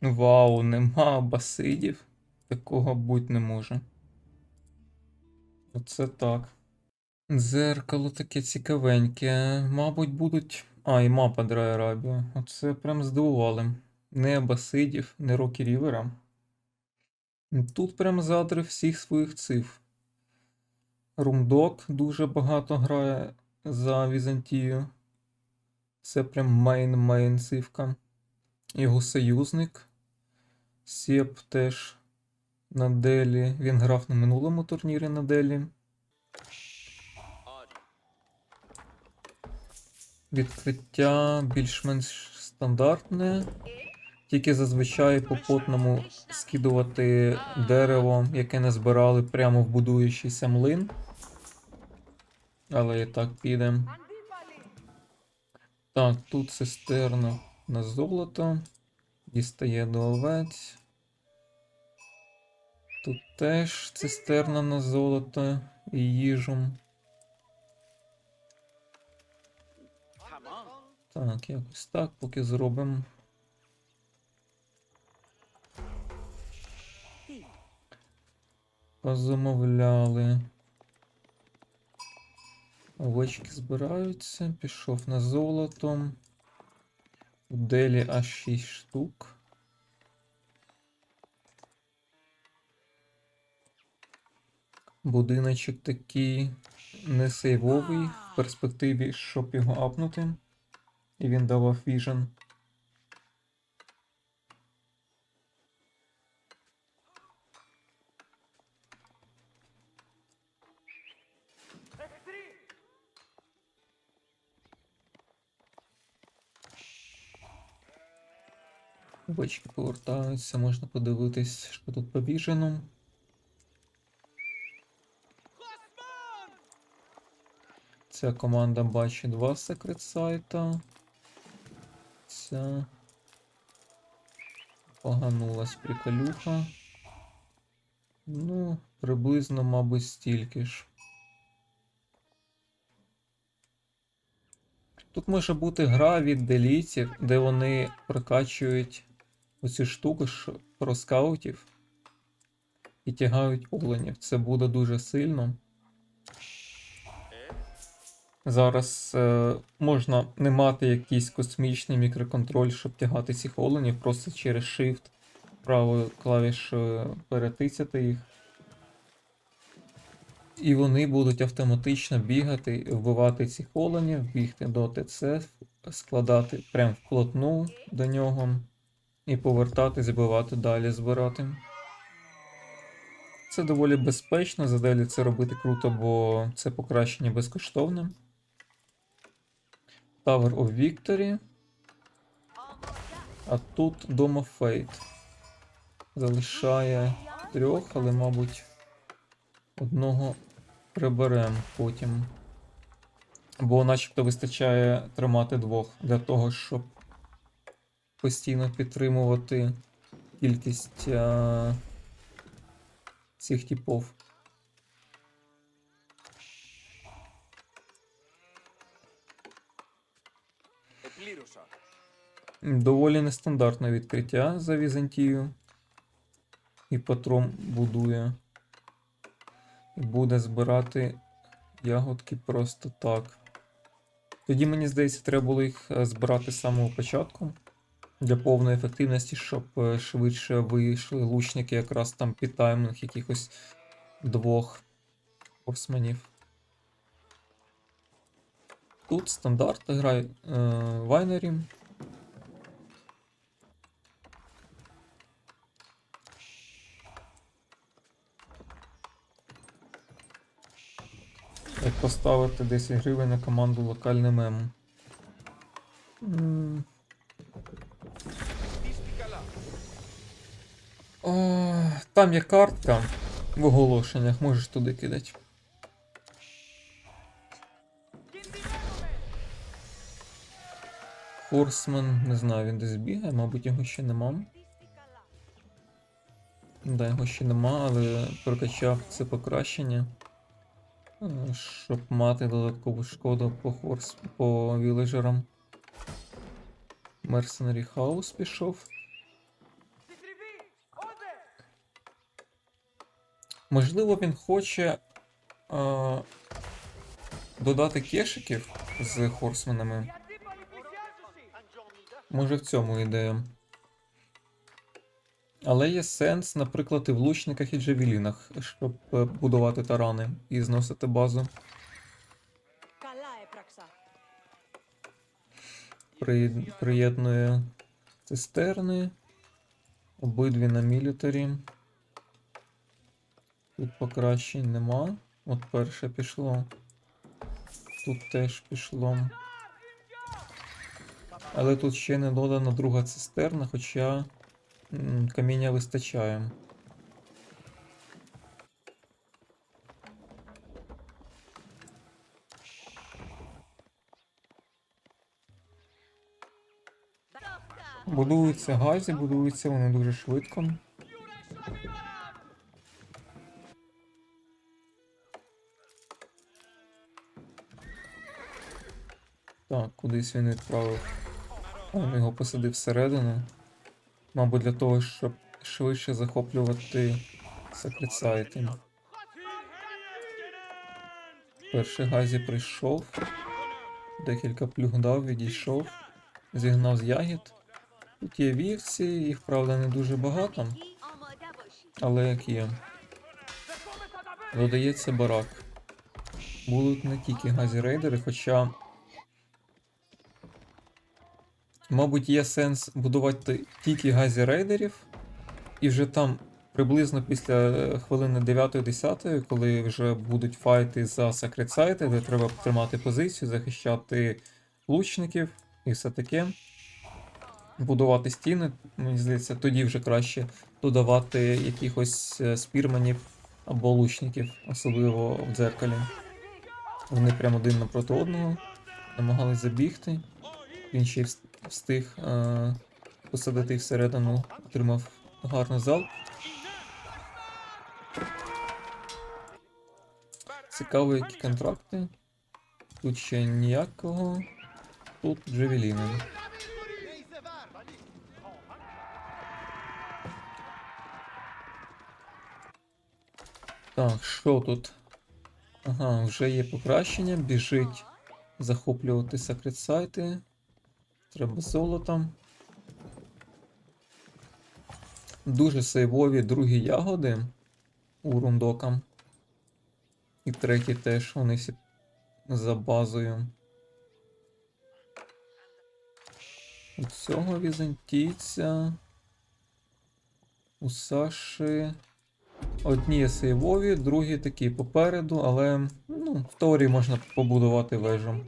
Вау, нема басидів. Такого бути не може. Оце так. Дзеркало таке цікавеньке. Мабуть, будуть. А, і мапа Драй Арабія. Оце прям здивували. Не басидів, не Рокі Рівера. Тут прям задри всіх своїх цифр. Румдок дуже багато грає за Візантію. Це прям мейн-мейн цифка. Його союзник. Сєп теж на Делі. Він грав на минулому турнірі на Делі. Відкриття більш-менш стандартне. Тільки зазвичай по потному скидувати дерево, яке не збирали прямо в будуючийся млин. Але і так піде. Так, тут цистерна на золото. Дістає до овець. Тут теж цистерна на золото і їжу. Так, якось так, поки зробимо. Позамовляли. Овечки збираються. Пішов на золото. У Делі аж 6 штук. Будиночок такий не сейвовий в перспективі, щоб його апнути. І він давав віжен. Бочки повертаються, можна подивитись, що тут по віжену. Ця команда бачить два секрет сайта. Ця поганулась приколюха. Ну, приблизно, мабуть, стільки ж. Тут може бути гра від делітів, де вони прокачують оці штуки про скаутів і тягають оленів. Це буде дуже сильно. Зараз е, можна не мати якийсь космічний мікроконтроль, щоб тягати цих оленів, просто через Shift правою клавішою перетицяти їх. І вони будуть автоматично бігати, вбивати цих оленів, бігти до ТЦ, складати прям вплотну до нього і повертати, збивати далі, збирати. Це доволі безпечно, задалі це робити круто, бо це покращення безкоштовне. Tower of Victory. А тут Dome of Fate. Залишає трьох, але, мабуть, одного приберемо потім. Бо начебто вистачає тримати двох для того, щоб постійно підтримувати кількість а, цих типов. Доволі нестандартне відкриття за Візантію. І патрон будує. І буде збирати ягодки просто так. Тоді, мені здається, треба було їх е, збирати з самого початку. Для повної ефективності, щоб е, швидше вийшли лучники якраз там під таймінг якихось двох османів. Тут стандарт грає е, Вайнері. поставити 10 гривень на команду локальний мем. О, там є картка в оголошеннях, можеш туди кидати. Хорсмен, не знаю, він десь бігає, мабуть, його ще нема. Да, його ще нема, але прокачав це покращення. Щоб мати додаткову шкоду по хорс по віледжерам. Mercenary Хаус пішов. Можливо, він хоче а, додати кешиків з хорсменами. Може в цьому ідея. Але є сенс, наприклад, і в лучниках і джавелінах, щоб е, будувати тарани і зносити базу. При... Приєднує цистерни. Обидві на мілітарі. Тут покращень нема. От перше пішло. Тут теж пішло. Але тут ще не додана друга цистерна, хоча каміння вистачає. Будуються газі, будуються вони дуже швидко. Так, кудись він відправив. Він його посадив всередину. Мабуть, для того, щоб швидше захоплювати секрет секретсайти. Перший газі прийшов. Декілька плюгнав, відійшов, зігнав з ягід. Тут є вівці, їх правда не дуже багато. Але як є. Додається барак. Будуть не тільки газі рейдери, хоча Мабуть, є сенс будувати тільки газі рейдерів, і вже там приблизно після е, хвилини 9-10, коли вже будуть файти за секрет сайти, де треба тримати позицію, захищати лучників і все таке. Будувати стіни, мені здається, тоді вже краще додавати якихось е, спірманів або лучників, особливо в дзеркалі. Вони прямо один напроти одного, намагались забігти. Він ще встиг е- посадити всередину, отримав гарний залп. Цікаво, які контракти. Тут ще ніякого. Тут джавеліни. Так, що тут? Ага, вже є покращення, біжить захоплювати секрет сайти. Треба золото. Дуже сейвові другі ягоди у рундока. І треті теж вони всі за базою. У цього візантійця. У Саші. Одні є сейвові, другі такі попереду, але ну, в теорії можна побудувати вежу.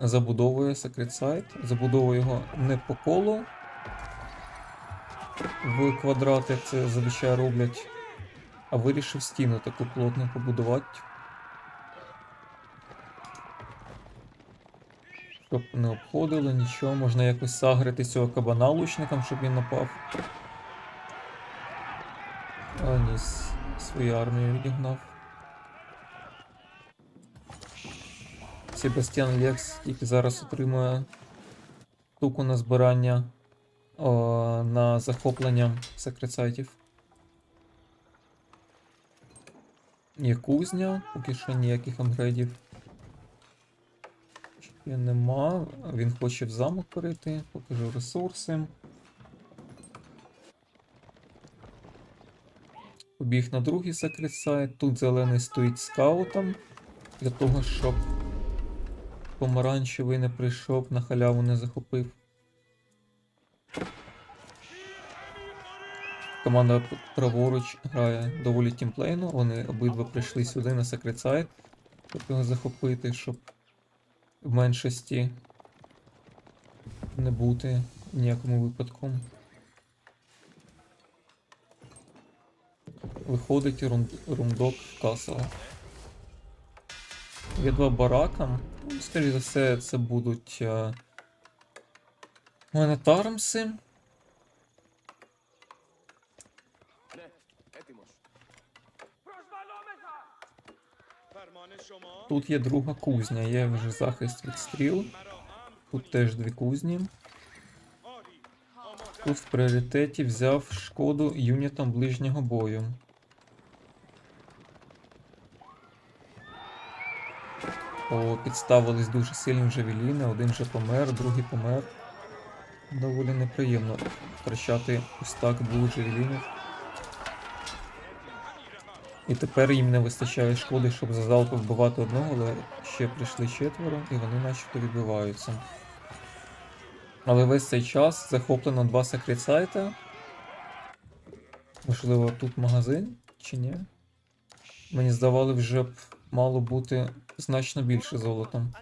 Забудовує секрет сайт, забудовує його не по колу в квадрат, як це зазвичай роблять, а вирішив стіну таку плотну побудувати. Щоб не обходили нічого, можна якось сагрити цього кабана лучником, щоб він напав. А ні, свою армію відігнав. Себастьян Лекс тільки зараз отримує штуку на збирання о, на захоплення секрет сайтів. Є кузня, поки що ніяких апгрейдів. Ще нема. Він хоче в замок перейти, покажу ресурси. Побіг на другий секрет сайт. Тут зелений стоїть скаутом. Для того, щоб помаранчевий не прийшов, на халяву не захопив. Команда праворуч грає доволі тімплейно. Вони обидва прийшли сюди на секрет сайт, щоб його захопити, щоб в меншості не бути ніякому випадку. Виходить румдок в касл. Є два барака скоріше за все, це будуть е, монетармси. Тут є друга кузня, є вже захист від стріл. Тут теж дві кузні. Тут в пріоритеті взяв шкоду юнітам ближнього бою. Підставились дуже сильні джавеліни, один вже помер, другий помер. Доволі неприємно втрачати ось так двох джавелінів. І тепер їм не вистачає шкоди, щоб за залпу вбивати одного, але ще прийшли четверо, і вони начебто відбиваються. Але весь цей час захоплено два секрет-сайта. Можливо, тут магазин чи ні? Мені здавали, вже б мало бути значно більше золотом.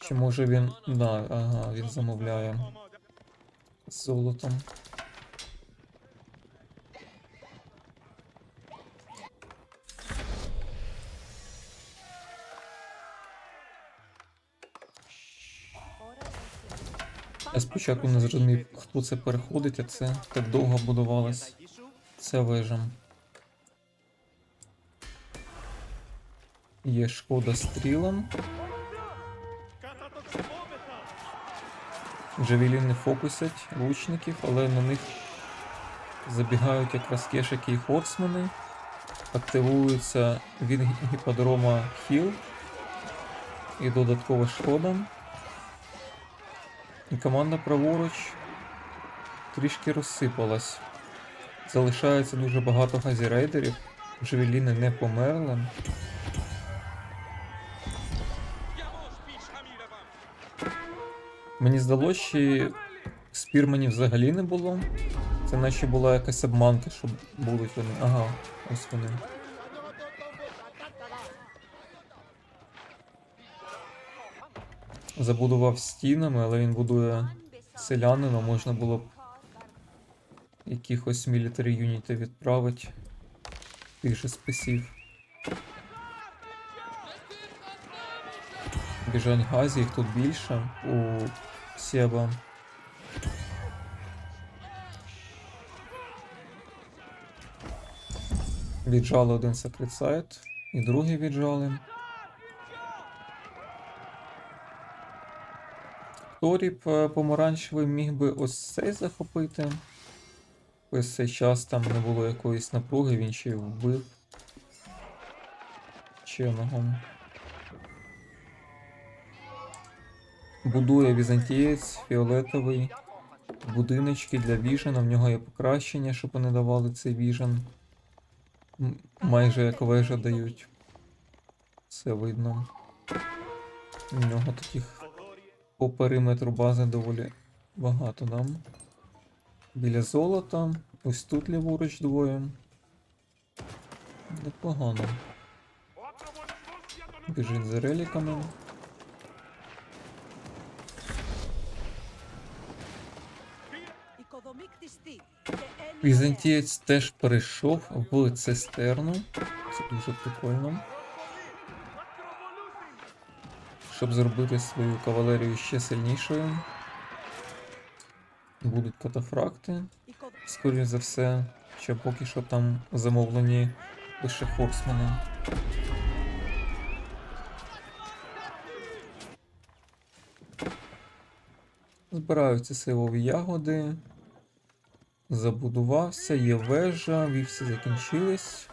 Чи може він. Да, ага, він замовляє з золотом. Я спочатку не зрозумів, хто це переходить, а це так довго будувалась ця вежа. Є шкода стрілам. Джавеліни фокусять лучників, але на них забігають якраз кешики і хорсмени. Активується від гі- гіподрома хіл і додаткова шкода. І команда праворуч трішки розсипалась. Залишається дуже багато газірейдерів. Джавеліни не померли. Мені здалося, що спірменів взагалі не було. Це наче була якась обманка, що будуть вони. Ага, ось вони. Забудував стінами, але він будує селянина, можна було б якихось мілітарі юнітів відправити. Тих же списів. Біжань газі, їх тут більше у Себа. Віджали один секрет сайт, і другий віджали. Торіп е, помаранчевий міг би ось цей захопити. Ось цей час там не було якоїсь напруги, він ще й вбив. Ченого. Будує візантієць фіолетовий. Будиночки для віжена. В нього є покращення, щоб вони давали цей віжен. Майже як вежа дають. Це видно. У нього таких по периметру бази доволі багато дам. Біля золота. Ось тут ліворуч двоє. Непогано. Біжить за реліками. Візантієць теж перейшов в цистерну. Це дуже прикольно. Щоб зробити свою кавалерію ще сильнішою. Будуть катафракти. Скоріше за все, ще поки що там замовлені лише форсмени. Збираються силові ягоди. Забудувався, є вежа, вівці закінчились.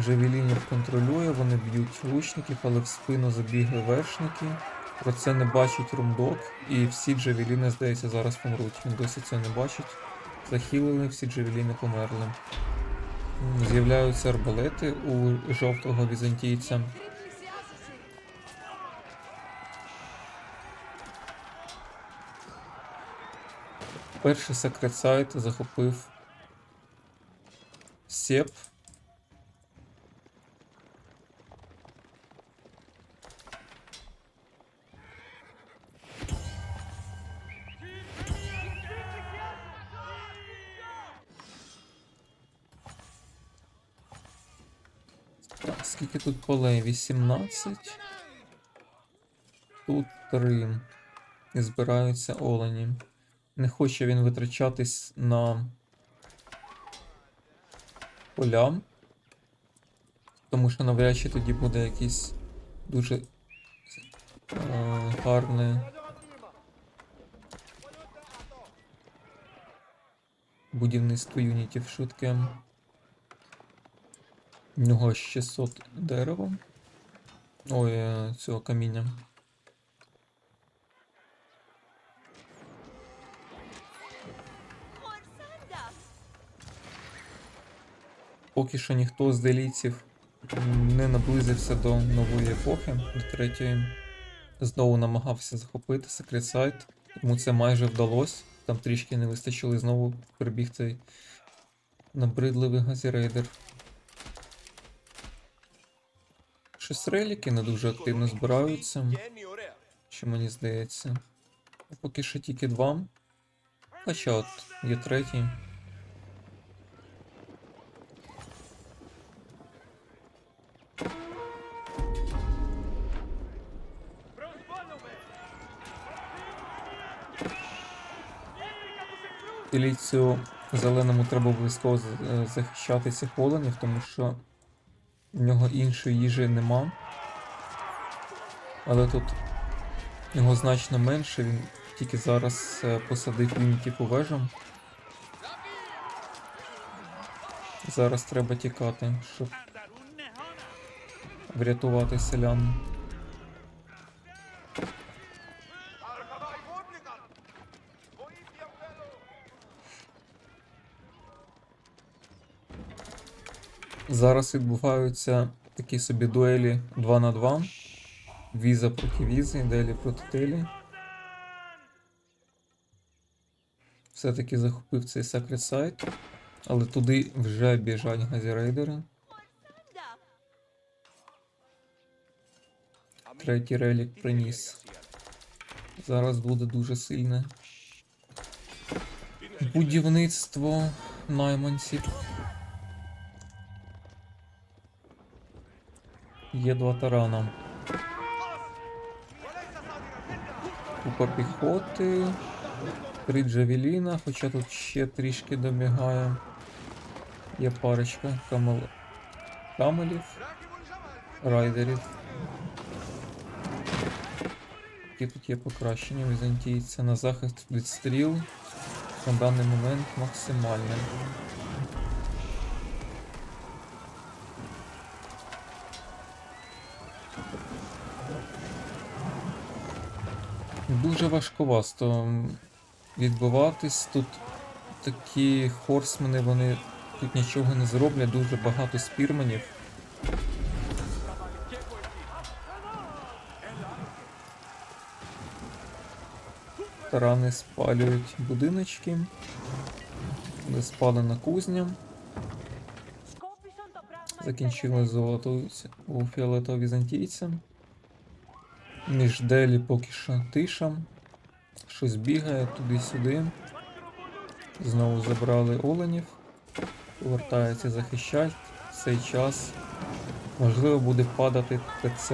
Джавелінів контролює, вони б'ють лучників, але в спину забігли вершники. Про це не бачить румдок, і всі джавеліни, здається, зараз помруть. Він досі це не бачить. Захилили, всі джавеліни померли. З'являються арбалети у жовтого візантійця. Перший секрет сайт захопив Сеп. Так, скільки тут полей? 18. Тут 3. І збираються олені. Не хоче він витрачатись на поля. Тому що навряд чи тоді буде якийсь дуже е, гарне будівництво юнітів швидке. У нього 600 дерева. Ой, е, цього каміння. поки що ніхто з делійців не наблизився до нової епохи, до третьої. Знову намагався захопити секрет сайт, йому це майже вдалося. Там трішки не вистачило і знову прибіг цей набридливий газірейдер. Щось реліки не дуже активно збираються, що мені здається. Поки що тільки два. Хоча от є третій. Ілійцю зеленому треба обов'язково е, захищати цих оленів, тому що в нього іншої їжі нема. Але тут його значно менше, він тільки зараз е, посадив лініків у вежу. Зараз треба тікати, щоб врятувати селян. Зараз відбуваються такі собі дуелі 2 на 2. Віза проти візи, делі проти телі. Все-таки захопив цей секрет сайт, але туди вже біжать газірейдери. Третій релік приніс. Зараз буде дуже сильне. Будівництво найманців. Є два тарана. Купа піхоти. Три джавеліна, хоча тут ще трішки добігає. Є парочка камел... камелів, райдерів. Які тут є покращення візантійця на захист від стріл на даний момент максимальне. Дуже важковасто відбиватись. Тут такі хорсмени, вони тут нічого не зроблять, дуже багато спірменів. Тарани спалюють будиночки. Де спалена кузня. Закінчили золото у фіолетового візантійця. Між делі поки що тиша. Щось бігає туди-сюди. Знову забрали оленів. Повертається захищати. В цей час можливо буде падати ТЦ.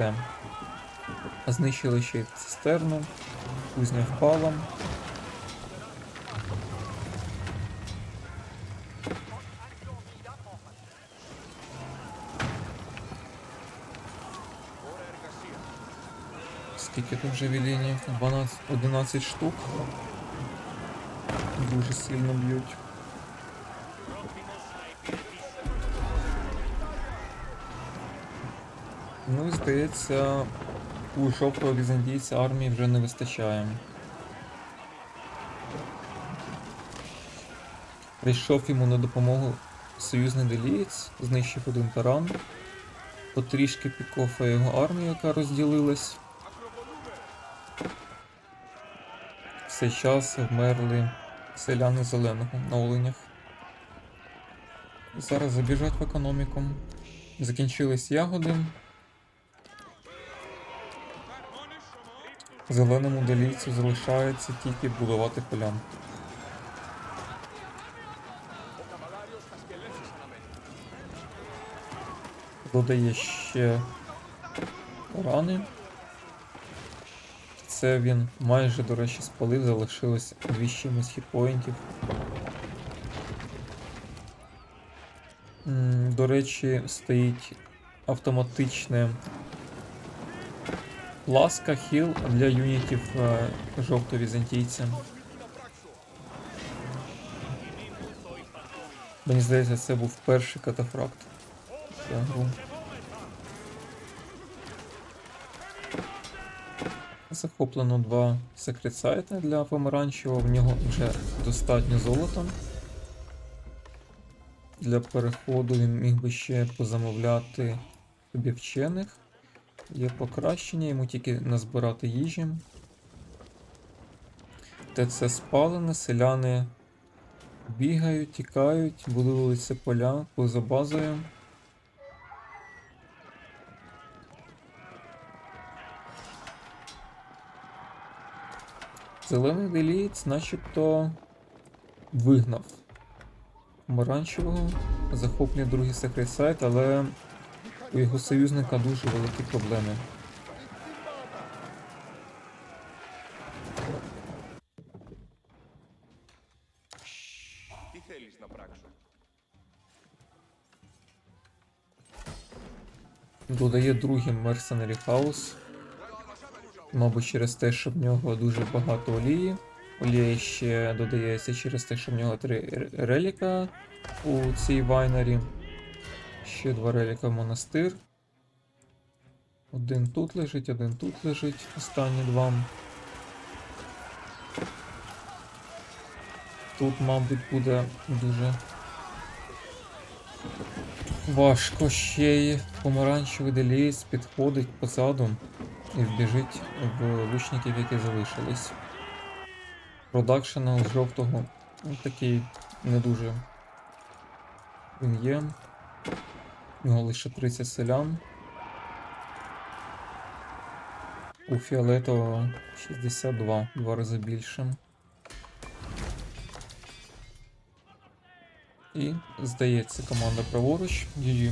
Знищили ще й цистерну. Кузня впала. Скільки тут джавелінів? 12, 11 штук. Дуже сильно б'ють. Ну і здається, у жовтого візантійця армії вже не вистачає. Прийшов йому на допомогу союзний делієць, знищив один таран, потрішки пікофає його армію, яка розділилась. Цей час вмерли селяни зеленого на оленях. Зараз забіжать в економіку. Закінчились ягоди. Зеленому долійцю залишається тільки будувати поля. Додає ще рани. Це він майже, до речі, спалив, залишилось дві з чимось хітпоінтів. До речі, стоїть автоматичне ласка хіл для юнітів е, жовто-візантійця. Мені здається, це був перший катафракт. за гру. Захоплено два секрет сайта для помаранчевого, в нього вже достатньо золота. Для переходу він міг би ще позамовляти собі вчених. Є покращення, йому тільки назбирати їжі. ТЦ спалене, селяни бігають, тікають, будуються поля поза базою. Зелений деліт начебто вигнав Помаранчевого, захоплює другий секрет сайт, але у його союзника дуже великі проблеми. Додає другий Mercenary House. Мабуть, через те, що в нього дуже багато олії. Олія ще додається через те, що в нього три реліка у цій вайнері. Ще два реліка в монастир. Один тут лежить, один тут лежить. Останні два. Тут, мабуть, буде дуже Важко ще й помаранчевий делієць підходить позаду і вбіжить в лучників, які залишились. Продакшена у жовтого ну, такий не дуже він є. У нього лише 30 селян. У фіолетового 62, два рази більше. І здається команда праворуч. GG.